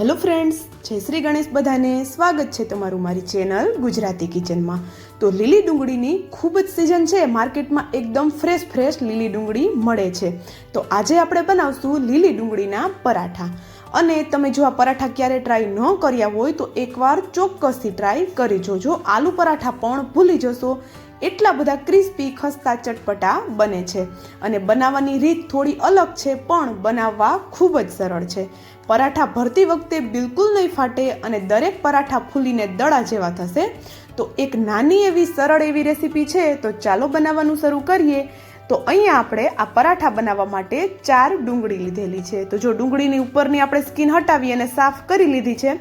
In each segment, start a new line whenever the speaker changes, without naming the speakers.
Hello friends, જય શ્રી ગણેશ બધાને સ્વાગત છે તમારું મારી ચેનલ ગુજરાતી કિચનમાં. તો લીલી ડુંગળીની ખૂબ જ સિઝન છે, માર્કેટમાં એકદમ ફ્રેશ ફ્રેશ લીલી ડુંગળી મળે છે. તો આજે આપણે બનાવશું લીલી ડુંગળીના પરાઠા. અને તમે જો આ પરાઠા ક્યારે ટ્રાય ન કર્યા હોય તો એકવાર ચોક્કસથી ટ્રાય કરી જોજો. આલુ પરાઠા પણ ભૂલી જશો. એટલા બધા ક્રિસ્પી ખસ્તા ચટપટા બને છે. અને બનાવવાની રીત થોડી અલગ છે, પણ બનાવવા ખૂબ જ સરળ છે. પરાઠા ભરતી વખતે બિલકુલ નહીં ફાટે અને દરેક પરાઠા ફૂલીને દડા જેવા થશે. તો એક નાની એવી સરળ એવી રેસીપી છે, તો ચાલો બનાવવાનું શરૂ કરીએ. તો અહીંયા આપણે આ પરાઠા બનાવવા માટે ચાર ડુંગળી લીધેલી છે. તો જો ડુંગળીની ઉપરની આપણે સ્કીન હટાવી અને સાફ કરી લીધી છે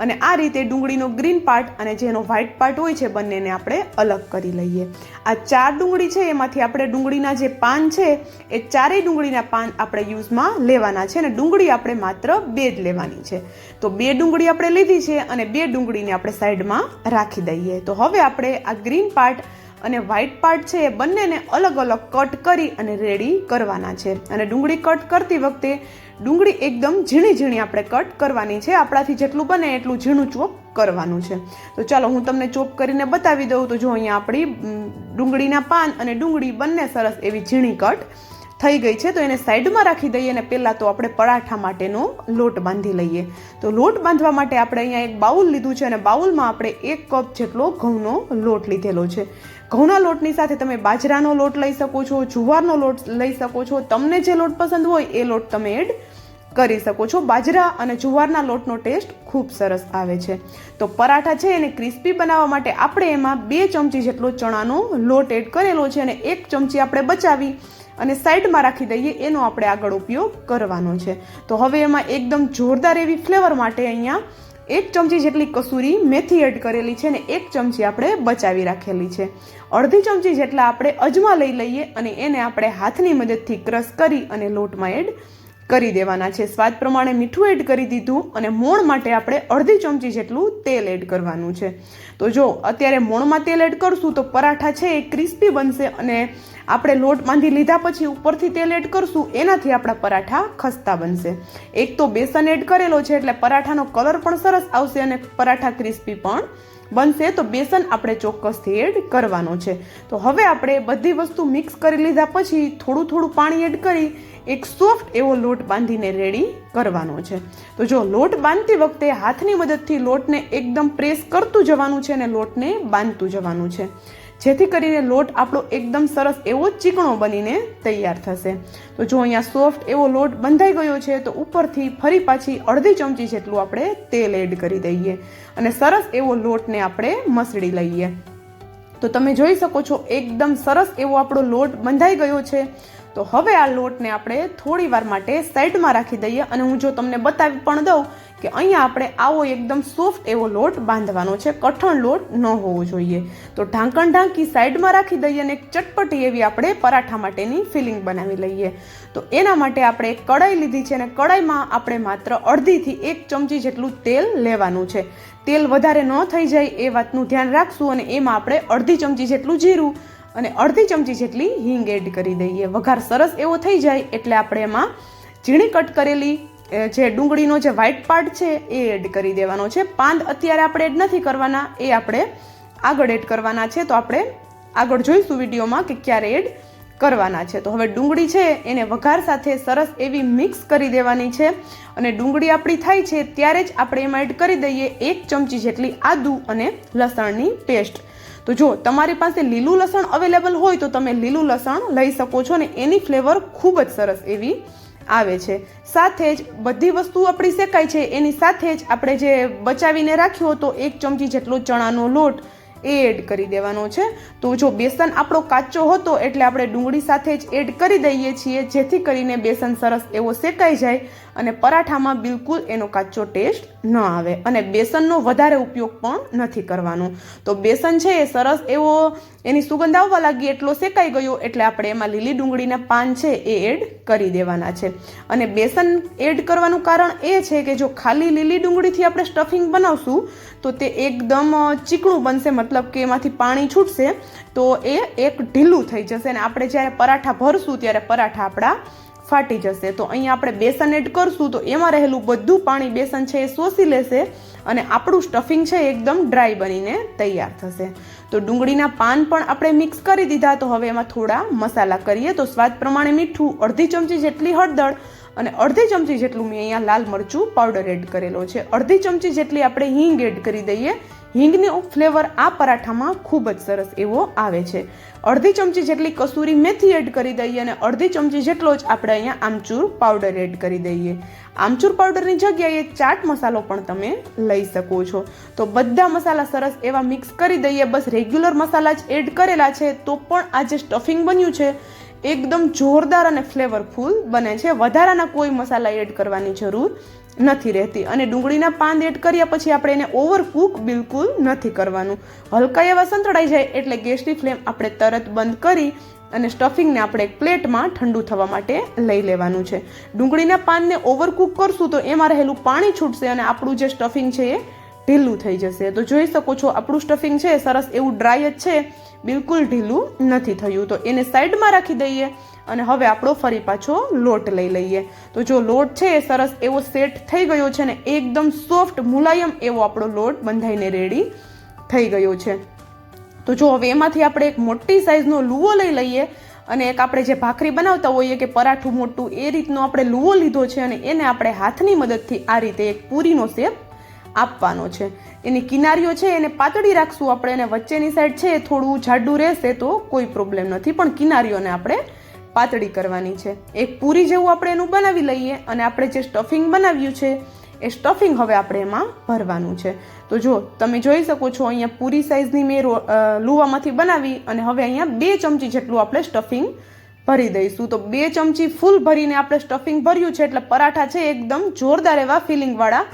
અને આ રીતે ડુંગળીનો ગ્રીન પાર્ટ અને જેનો વ્હાઇટ પાર્ટ હોય છે બંનેને આપણે અલગ કરી લઈએ. આ ચાર ડુંગળી છે, એમાંથી આપણે ડુંગળીના જે પાન છે, એ ચારેય ડુંગળીના પાન આપણે યુઝમાં લેવાના છે અને ડુંગળી આપણે માત્ર બે જ લેવાની છે. તો બે ડુંગળી આપણે લીધી છે અને બે ડુંગળીને આપણે સાઈડમાં રાખી દઈએ. તો હવે આપણે આ ગ્રીન પાર્ટ અને વ્હાઇટ પાર્ટ છે, એ બંનેને અલગ અલગ કટ કરી અને રેડી કરવાના છે. અને ડુંગળી કટ કરતી વખતે ડુંગળી એકદમ ઝીણી ઝીણી આપણે કટ કરવાની છે. આપણાથી જેટલું બને એટલું ઝીણું ચોપ કરવાનું છે. તો ચાલો હું તમને ચોપ કરીને બતાવી દઉં. તો જો અહીંયા આપણી ડુંગળીના પાન અને ડુંગળી બંને સરસ એવી ઝીણી કટ થઈ ગઈ છે. તો એને સાઈડમાં રાખી દઈએ અને પહેલાં તો આપણે પરાઠા માટેનો લોટ બાંધી લઈએ. તો લોટ બાંધવા માટે આપણે અહીંયા એક બાઉલ લીધું છે અને બાઉલમાં આપણે એક કપ જેટલો ઘઉંનો લોટ લીધેલો છે. ઘઉંના લોટની સાથે તમે બાજરાનો લોટ લઈ શકો છો, જુવારનો લોટ લઈ શકો છો. તમને જે લોટ પસંદ હોય એ લોટ તમે એડ કરી શકો છો. બાજરા અને જુવારના લોટનો ટેસ્ટ ખૂબ સરસ આવે છે. તો પરાઠા છે એને ક્રિસ્પી બનાવવા માટે આપણે એમાં બે ચમચી જેટલો ચણાનો લોટ એડ કરેલો છે અને એક ચમચી આપણે બચાવી અને સાઈડમાં રાખી દઈએ. એનો આપણે આગળ ઉપયોગ કરવાનો છે. તો હવે એમાં એકદમ જોરદાર એવી ફ્લેવર માટે અહીંયા એક ચમચી જેટલી કસૂરી મેથી એડ કરેલી છે અને એક ચમચી આપણે બચાવી રાખેલી છે. અડધી ચમચી જેટલા આપણે અજમા લઈ લઈએ અને એને આપણે હાથની મદદથી ક્રશ કરી અને લોટમાં એડ કરી દેવાના છે. સ્વાદ પ્રમાણે મીઠું એડ કરી દીધું અને મોણ માટે આપણે અડધી ચમચી જેટલું તેલ એડ કરવાનું છે. તો જો અત્યારે મોણમાં તેલ એડ કરશું તો પરાઠા છે એ ક્રિસ્પી બનશે અને આપણે લોટ બાંધી લીધા પછી ઉપરથી તેલ એડ કરશું, એનાથી આપણા પરાઠા ખસ્તા બનશે. એક તો બેસન એડ કરેલો છે એટલે પરાઠાનો કલર પણ સરસ આવશે અને પરાઠા ક્રિસ્પી પણ બનશે તો બેસન આપણે ચોક્કસથી એડ કરવાનો છે. તો હવે આપણે બધી વસ્તુ મિક્સ કરી લીધા પછી થોડું થોડું પાણી એડ કરી એક સોફ્ટ એવો લોટ બાંધીને રેડી કરવાનો છે. તો જો લોટ બાંધતી વખતે હાથની મદદથી લોટને એકદમ પ્રેસ કરતું જવાનું છે અને લોટને બાંધતું જવાનું છે. જેથી કરીને લોટ આપણો એકદમ સરસ એવો ચીકણો બનીને તૈયાર થશે. તો જો અહીંયા સોફ્ટ એવો લોટ બંધાઈ ગયો છે, તો ઉપરથી ફરી પાછી અડધી ચમચી જેટલું આપણે તેલ એડ કરી દઈએ અને સરસ એવો લોટને આપણે મસળી લઈએ. તો તમે જોઈ શકો છો, એકદમ સરસ એવો આપણો લોટ બંધાઈ ગયો છે. તો હવે આ લોટને આપણે થોડી વાર માટે સાઈડમાં રાખી દઈએ અને હું જો તમને બતાવી પણ દઉં કે અહીંયા આપણે આવો એકદમ સોફ્ટ એવો લોટ બાંધવાનો છે. કઠણ લોટ ન હોવો જોઈએ. તો ઢાંકણ ઢાંકી સાઈડમાં રાખી દઈએ અને એક ચટપટી એવી આપણે પરાઠા માટેની ફિલિંગ બનાવી લઈએ. તો એના માટે આપણે એક કડાઈ લીધી છે અને કડાઈમાં આપણે માત્ર અડધીથી એક ચમચી જેટલું તેલ લેવાનું છે. તેલ વધારે ન થઈ જાય એ વાતનું ધ્યાન રાખશું અને એમાં આપણે અડધી ચમચી જેટલું જીરું અને અડધી ચમચી જેટલી હિંગ એડ કરી દઈએ. વઘાર સરસ એવો થઈ જાય એટલે આપણે એમાં ઝીણી કટ કરેલી જે ડુંગળીનો જે વ્હાઇટ પાર્ટ છે એ એડ કરી દેવાનો છે. પાંદ અત્યારે આપણે એડ નથી કરવાના, એ આપણે આગળ એડ કરવાના છે. તો આપણે આગળ જોઈશું વિડીયોમાં કે ક્યારે એડ કરવાના છે. તો હવે ડુંગળી છે, એને વઘાર સાથે સરસ એવી મિક્સ કરી દેવાની છે. અને ડુંગળી આપણી થાય છે, ત્યારે જ આપણે એમાં એડ કરી દઈએ એક ચમચી જેટલી આદુ અને લસણની પેસ્ટ તો જો તમારી પાસે લીલું લસણ અવેલેબલ હોય તો તમે લીલું લસણ લઈ શકો છો અને એની ફ્લેવર ખૂબ જ સરસ એવી આવે છે. સાથે જ બધી વસ્તુ આપણી શેકાય છે. એની સાથે જ આપણે જે બચાવીને રાખ્યો હતો, એક ચમચી જેટલો ચણાનો લોટ એ એડ કરી દેવાનો છે. તો જો બેસન આપણો કાચો હતો, એટલે આપણે ડુંગળી સાથે જ એડ કરી દઈએ છીએ, જેથી કરીને બેસન સરસ એવો શેકાઈ જાય અને પરાઠામાં બિલકુલ એનો કાચો ટેસ્ટ ન આવે અને બેસનનો વધારે ઉપયોગ પણ નથી કરવાનો. તો બેસન છે એ સરસ એવો એની સુગંધ આવવા લાગી, એટલો શેકાઈ ગયો, એટલે આપણે એમાં લીલી ડુંગળીના પાન છે એ એડ કરી દેવાના છે. અને બેસન એડ કરવાનું કારણ એ છે કે જો ખાલી લીલી ડુંગળીથી આપણે સ્ટફિંગ બનાવશું, તો તે એકદમ ચીકણું બનશે, મતલબ કે એમાંથી પાણી છૂટશે, તો એ એક ઢીલું થઈ જશે. અને આપણે જ્યારે પરાઠા ભરશું, ત્યારે પરાઠા આપણા ફાટી જશે. તો અહીંયા આપણે બેસન એડ કરશું તો એમાં રહેલું બધું પાણી બેસન છે એ શોષી લેશે અને આપણું સ્ટફિંગ છે એકદમ ડ્રાય બનીને તૈયાર થશે. તો ડુંગળીના પાન પણ આપણે મિક્સ કરી દીધા. તો હવે એમાં થોડા મસાલા કરીએ. તો સ્વાદ પ્રમાણે મીઠું, અડધી ચમચી જેટલી હળદર અને અડધી ચમચી જેટલું મેં અહીંયા લાલ મરચું પાવડર એડ કરેલો છે. અડધી ચમચી જેટલી આપણે હિંગ એડ કરી દઈએ. હિંગનો ફ્લેવર આ પરાઠામાં ખૂબ જ સરસ એવો આવે છે. અડધી ચમચી જેટલી કસૂરી મેથી એડ કરી દઈએ અને અડધી ચમચી જેટલો જ આપણે અહીંયા આમચૂર પાવડર એડ કરી દઈએ. આમચૂર પાવડરની જગ્યાએ ચાટ મસાલો પણ તમે લઈ શકો છો. તો બધા મસાલા સરસ એવા મિક્સ કરી દઈએ, બસ રેગ્યુલર મસાલા જ એડ કરેલા છે તો પણ આ જે સ્ટફિંગ બન્યું છે, એકદમ જોરદાર અને ફ્લેવરફુલ બને છે. વધારાના કોઈ મસાલા એડ કરવાની જરૂર નથી રહેતી અને ડુંગળીના પાન એડ કર્યા પછી આપણે એને ઓવરકુક બિલકુલ નથી કરવાનું. હલકા એવા સંતળાઈ જાય એટલે ગેસની ફ્લેમ આપણે તરત બંધ કરી અને સ્ટફિંગને આપણે એક પ્લેટમાં ઠંડુ થવા માટે લઈ લેવાનું છે. ડુંગળીના પાનને ઓવરકુક કરશું તો એમાં રહેલું પાણી છૂટશે અને આપણું જે સ્ટફિંગ છે એ ઢીલું થઈ જશે. તો જોઈ શકો છો આપણું સ્ટફિંગ છે, સરસ એવું ડ્રાય જ છે, બિલકુલ ઢીલું નથી થયું. તો એને સાઈડમાં રાખી દઈએ. અને હવે આપણો ફરી પાછો લોટ લઈ લઈએ. તો જો લોટ છે એ સરસ એવો સેટ થઈ ગયો છે ને એકદમ સોફ્ટ મુલાયમ એવો આપણો લોટ બંધાઈને રેડી થઈ ગયો છે. તો જો હવે એમાંથી આપણે એક મોટી સાઈઝનો લુવો લઈ લઈએ અને એક આપણે જે ભાખરી બનાવતા હોઈએ કે પરાઠું મોટું એ રીતનો આપણે લુવો લીધો છે અને એને આપણે હાથની મદદથી આ રીતે એક પૂરીનો શેપ આપવાનો છે. એની કિનારીઓ છે એને પાતળી રાખશું આપણે અને વચ્ચેની સાઈડ છે એ થોડું જાડું રહેશે તો કોઈ પ્રોબ્લેમ નથી. પણ કિનારીઓને આપણે પાતળી કરવાની છે. એક પૂરી જેવું આપણે એનું બનાવી લઈએ અને આપણે જે સ્ટફિંગ બનાવ્યું છે, એ સ્ટફિંગ હવે આપણે એમાં ભરવાનું છે. તો જો, તમે જોઈ શકો છો અહીંયા પૂરી સાઇઝની મેં લુવામાંથી બનાવી અને હવે અહીંયા બે ચમચી જેટલું આપણે સ્ટફિંગ ભરી દઈશું. તો બે ચમચી ફૂલ ભરીને આપણે સ્ટફિંગ ભર્યું છે એટલે પરાઠા છે એકદમ જોરદાર એવા ફિલિંગવાળા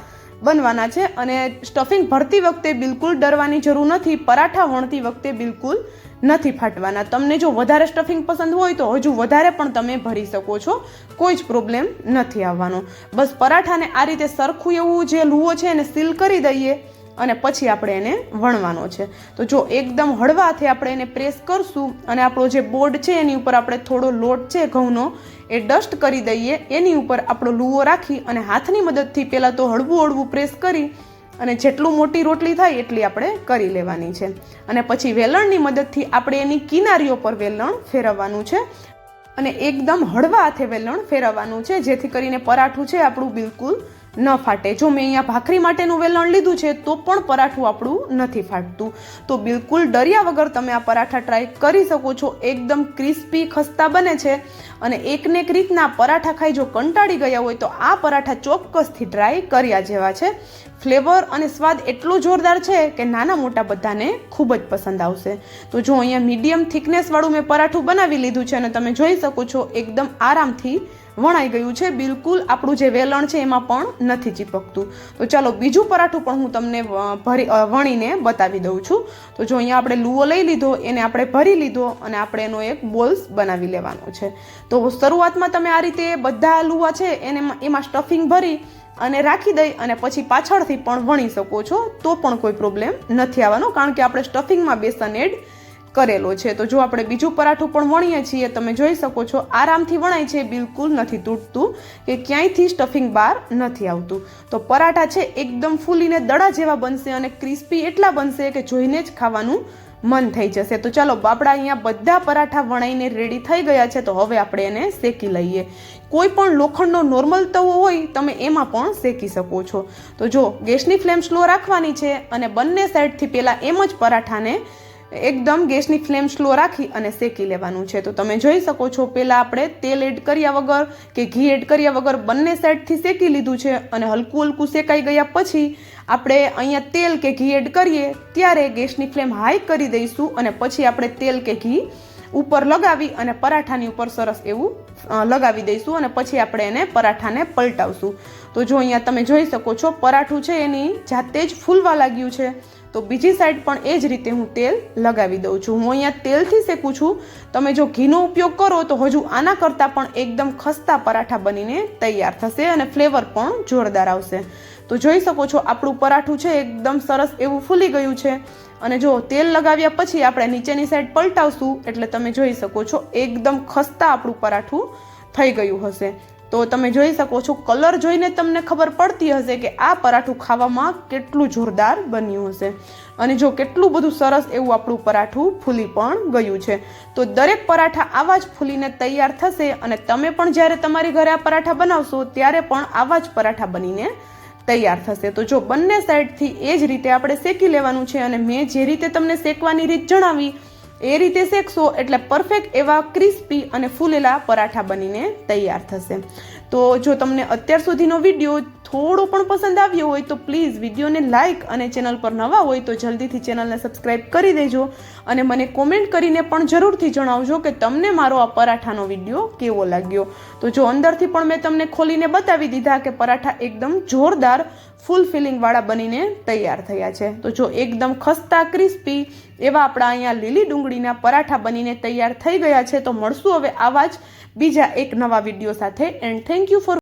બનવાના છે. અને સ્ટફિંગ ભરતી વખતે બિલકુલ ડરવાની જરૂર નથી. પરાઠા વણતી વખતે બિલકુલ નથી ફાટવાના. તમને જો વધારે સ્ટફિંગ પસંદ હોય તો હજુ વધારે પણ તમે ભરી શકો છો. કોઈ જ પ્રોબ્લેમ નથી આવવાનો. બસ પરાઠાને આ રીતે સરખું એવું જે લુવો છે એને સીલ કરી દઈએ અને પછી આપણે એને વણવાનો છે. તો જો એકદમ હળવા હાથે આપણે એને પ્રેસ કરશું અને આપણો જે બોર્ડ છે એની ઉપર આપણે થોડો લોટ છે ઘઉંનો એ ડસ્ટ કરી દઈએ. એની ઉપર આપણો લૂવો રાખી અને હાથની મદદથી પહેલાં તો હળવું હળવું પ્રેસ કરી અને જેટલું મોટી રોટલી થાય એટલી આપણે કરી લેવાની છે. અને પછી વેલણની મદદથી આપણે એની કિનારીઓ પર વેલણ ફેરવવાનું છે. અને એકદમ હળવા હાથે વેલણ ફેરવવાનું છે, જેથી કરીને પરાઠું છે આપણું બિલકુલ ન ફાટે. જો મેં અહીંયા ભાખરી માટેનું વેલણ લીધું છે, તો પણ પરાઠું આપણું નથી ફાટતું. તો બિલકુલ ડર્યા વગર તમે આ પરાઠા ટ્રાય કરી શકો છો. એકદમ ક્રિસ્પી ખસ્તા બને છે અને એકને એક રીતના પરાઠા ખાઈ જો કંટાળી ગયા હોય, તો આ પરાઠા ચોક્કસથી ટ્રાય કર્યા જેવા છે. ફ્લેવર અને સ્વાદ એટલો જોરદાર છે કે નાના મોટા બધાને ખૂબ જ પસંદ આવશે. તો જો અહીંયા મીડિયમ થિકનેસવાળું મેં પરાઠું બનાવી લીધું છે અને તમે જોઈ શકો છો, એકદમ આરામથી વણાઈ ગયું છે. બિલકુલ આપણું જે વેલણ છે એમાં પણ નથી ચીપકતું. તો ચાલો બીજું પરાઠું પણ હું તમને ભરી વણીને બતાવી દઉં છું. તો જો અહીંયા આપણે લુવો લઈ લીધો, એને આપણે ભરી લીધો અને આપણે એનો એક બોલ્સ બનાવી લેવાનો છે. તો શરૂઆતમાં તમે આ રીતે બધા લુવા છે એને એમાં સ્ટફિંગ ભરી અને રાખી દઈ અને પછી પાછળથી પણ વણી શકો છો. તો પણ કોઈ પ્રોબ્લેમ નથી આવવાનો, કારણ કે આપણે સ્ટફિંગમાં બેસન એડ કરેલો છે. તો જો આપણે બીજું પરાઠું પણ વણીએ છીએ, તમે જોઈ શકો છો, આરામથી વણાય છે, બિલકુલ નથી તૂટતું કે ક્યાંયથી સ્ટફિંગ બહાર નથી આવતું. તો પરાઠા છે, એકદમ ફૂલીને દડા જેવા બનશે અને ક્રિસ્પી એટલા બનશે કે જોઈને જ ખાવાનું મન થઈ જશે. તો ચાલો, આપણા અહીંયા બધા પરાઠા વણાઈને રેડી થઈ ગયા છે, તો હવે આપણે એને શેકી લઈએ. કોઈ પણ લોખંડનો નોર્મલ તવો હોય, તમે એમાં પણ શેકી શકો છો. તો જો, ગેસની ફ્લેમ સ્લો રાખવાની છે અને બંને સાઈડથી પહેલાં એમ જ પરાઠાને એકદમ ગેસની ફ્લેમ સ્લો રાખી અને શેકી લેવાનું છે. તો તમે જોઈ શકો છો પહેલાં આપણે તેલ એડ કર્યા વગર કે ઘી એડ કર્યા વગર બંને સાઈડથી શેકી લીધું છે અને હલકું હલકું શેકાઈ ગયા પછી આપણે અહીંયા તેલ કે ઘી એડ કરીએ ત્યારે ગેસની ફ્લેમ હાઈ કરી દઈશું અને પછી આપણે તેલ કે ઘી ઉપર લગાવી અને પરાઠાની ઉપર સરસ એવું લગાવી દઈશું અને પછી આપણે એને પરાઠાને પલટાવશું. તો જો અહીંયા તમે જોઈ શકો છો, પરાઠું છે એની જાતે જ ફૂલવા લાગ્યું છે. તો બીજી સાઈડ પણ એ જ રીતે હું તેલ લગાવી દઉં છું. હું અહીંયા તેલથી શેકું છું. તમે જો ઘીનો ઉપયોગ કરો તો હજુ આના કરતાં પણ એકદમ ખસ્તા પરાઠા બનીને તૈયાર થશે અને ફ્લેવર પણ જોરદાર આવશે. તો જોઈ શકો છો આપણું પરાઠું છે એકદમ સરસ એવું ફૂલી ગયું છે. અને જો તેલ લગાવ્યા પછી આપણે નીચેની સાઈડ પલટાવશું એટલે તમે જોઈ શકો છો એકદમ ખસ્તા આપણું પરાઠું થઈ ગયું હશે. તો તમે જોઈ શકો છો, કલર જોઈને તમને ખબર પડતી હશે કે આ પરાઠું ખાવામાં કેટલું જોરદાર બન્યું હશે. અને જો કેટલું બધું સરસ એવું આપણું પરાઠું ફૂલી પણ ગયું છે. તો દરેક પરાઠા આવા જ ફૂલીને તૈયાર થશે અને તમે પણ જ્યારે તમારી ઘરે આ પરાઠા બનાવશો, ત્યારે પણ આવા જ પરાઠા બનીને તૈયાર થશે. તો જો બંને સાઈડથી એ જ રીતે આપણે શેકી લેવાનું છે અને મેં જે રીતે તમને શેકવાની રીત જણાવી એ રીતે શેકશો એટલે પરફેક્ટ એવા ક્રિસ્પી અને ફૂલેલા પરાઠા બનીને તૈયાર થશે. તો જો તમને અત્યાર સુધીનો વીડિયો થોડો પણ પસંદ આવ્યો હોય તો પ્લીઝ વિડીયોને લાઇક અને ચેનલ પર નવા હોય તો જલ્દીથી ચેનલને સબસ્ક્રાઇબ કરી દેજો અને મને કોમેન્ટ કરીને પણ જરૂરથી જણાવજો કે તમને મારો આ પરાઠાનો વીડિયો કેવો લાગ્યો. તો જો અંદરથી પણ મેં તમને ખોલીને બતાવી દીધા કે પરાઠા એકદમ જોરદાર ફૂલ ફિલિંગવાળા બનીને તૈયાર થયા છે. તો જો એકદમ ખસ્તા, ક્રિસ્પી એવા આપણા અહીંયા લીલી ડુંગળીના પરાઠા બનીને તૈયાર થઈ ગયા છે તો મળશું હવે આવા જ બીજા એક નવા વીડિયો સાથે એન્ડ થેન્ક યુ ફોર